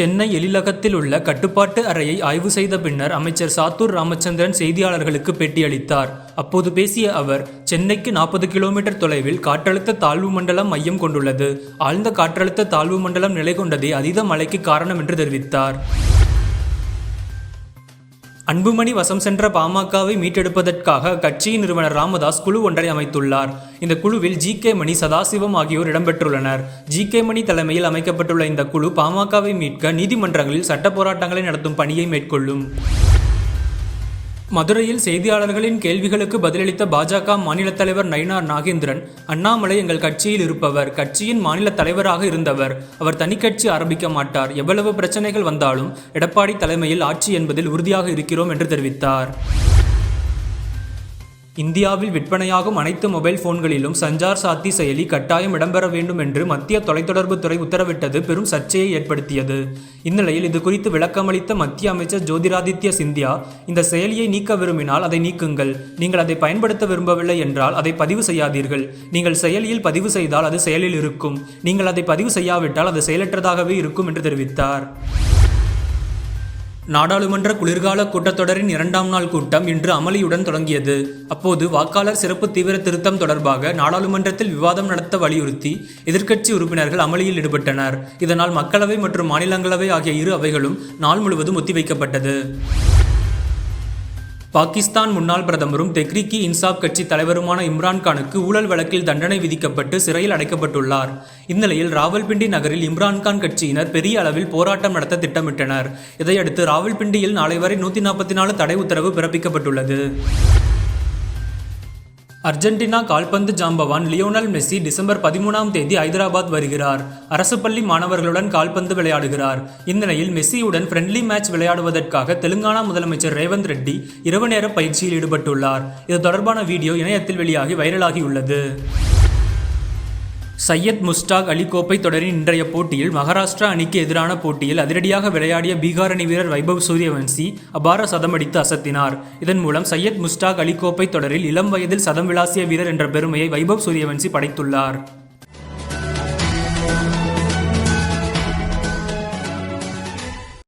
சென்னை எழிலகத்தில் உள்ள கட்டுப்பாட்டு அறையை ஆய்வு செய்த பின்னர் அமைச்சர் சாத்தூர் ராமச்சந்திரன் செய்தியாளர்களுக்கு பேட்டியளித்தார். அப்போது பேசிய அவர் சென்னைக்கு நாற்பது கிலோமீட்டர் தொலைவில் காற்றழுத்த தாழ்வு மண்டலம் மையம் கொண்டுள்ளது. ஆழ்ந்த காற்றழுத்த தாழ்வு மண்டலம் நிலை கொண்டதே அதீத மழைக்கு காரணம் என்று தெரிவித்தார். அன்புமணி வசம் சென்ற பாமகவை மீட்டெடுப்பதற்காக கட்சியின் நிறுவனர் ராமதாஸ் குழு ஒன்றை அமைத்துள்ளார். இந்த குழுவில் ஜி கே மணி சதாசிவம் ஆகியோர் இடம்பெற்றுள்ளனர். ஜி கே மணி தலைமையில் அமைக்கப்பட்டுள்ள இந்த குழு பாமகவை மீட்க நீதிமன்றங்களில் சட்ட போராட்டங்களை நடத்தும் பணியை மேற்கொள்ளும். மதுரையில் செய்தியாளர்களின் கேள்விகளுக்கு பதிலளித்த பாஜக மாநில தலைவர் நயினார் நாகேந்திரன் அண்ணாமலை எங்கள் கட்சியில் இருப்பவர் கட்சியின் மாநில தலைவராக இருந்தவர். அவர் தனிக்கட்சி ஆரம்பிக்க மாட்டார். எவ்வளவு பிரச்சனைகள் வந்தாலும் எடப்பாடி தலைமையில் ஆட்சி என்பதில் உறுதியாக இருக்கிறோம் என்று தெரிவித்தார். இந்தியாவில் விற்பனையாகும் அனைத்து மொபைல் போன்களிலும் சஞ்சார் சாத்தி செயலி கட்டாயம் இடம்பெற வேண்டும் என்று மத்திய தொலைத்தொடர்புத்துறை உத்தரவிட்டது பெரும் சர்ச்சையை ஏற்படுத்தியது. இந்நிலையில் இது குறித்து விளக்கமளித்த மத்திய அமைச்சர் ஜோதிராதித்ய சிந்தியா இந்த செயலியை நீக்க விரும்பினால் அதை நீக்குங்கள். நீங்கள் அதை பயன்படுத்த விரும்பவில்லை என்றால் அதை பதிவு செய்யாதீர்கள். நீங்கள் செயலியில் பதிவு செய்தால் அது செயலில் இருக்கும். நீங்கள் அதை பதிவு செய்யாவிட்டால் அது செயலற்றதாகவே இருக்கும் என்று தெரிவித்தார். நாடாளுமன்ற குளிர்கால கூட்டத்தொடரின் இரண்டாம் நாள் கூட்டம் இன்று அமளியுடன் தொடங்கியது. அப்போது வாக்காளர் சிறப்பு தீவிர திருத்தம் தொடர்பாக நாடாளுமன்றத்தில் விவாதம் நடத்த வலியுறுத்தி எதிர்க்கட்சி உறுப்பினர்கள் அமளியில் ஈடுபட்டனர். இதனால் மக்களவை மற்றும் மாநிலங்களவை ஆகிய இரு அவைகளும் நாள் முழுவதும் ஒத்திவைக்கப்பட்டது. பாகிஸ்தான் முன்னாள் பிரதமரும் தெக்ரிக்கி இன்சாப் கட்சி தலைவருமான இம்ரான்கானுக்கு ஊழல் வழக்கில் தண்டனை விதிக்கப்பட்டு சிறையில் அடைக்கப்பட்டுள்ளார். இந்நிலையில் ராவல்பிண்டி நகரில் இம்ரான்கான் கட்சியினர் பெரிய அளவில் போராட்டம் நடத்த திட்டமிட்டனர். இதையடுத்து ராவல்பிண்டியில் நாளை வரை நூற்றி நாற்பத்தி நாலு தடை உத்தரவு பிறப்பிக்கப்பட்டுள்ளது. அர்ஜென்டினா கால்பந்து ஜாம்பவான் லியோனல் மெஸ்ஸி டிசம்பர் பதிமூணாம் தேதி ஐதராபாத் வருகிறார். அரசு பள்ளி மாணவர்களுடன் கால்பந்து விளையாடுகிறார். இந்நிலையில் மெஸ்ஸியுடன் ஃப்ரெண்ட்லி மேட்ச் விளையாடுவதற்காக தெலுங்கானா முதலமைச்சர் ரேவந்த் ரெட்டி இரவு நேர பயிற்சியில் ஈடுபட்டுள்ளார். இது தொடர்பான வீடியோ இணையத்தில் வெளியாகி வைரலாகியுள்ளது. சையத் முஸ்டாக் அலி கோப்பை தொடரின் இன்றைய போட்டியில் மகாராஷ்டிரா அணிக்கு எதிரான போட்டியில் அதிரடியாக விளையாடிய பீகார் அணி வீரர் வைபவ் சூரியவன்சி அபார சதமடித்து அசத்தினார். இதன் மூலம் சையத் முஸ்டாக் அலி கோப்பை தொடரில் இளம் வயதில் சதம் விளாசிய வீரர் என்ற பெருமையை வைபவ் சூரியவன்சி படைத்துள்ளார்.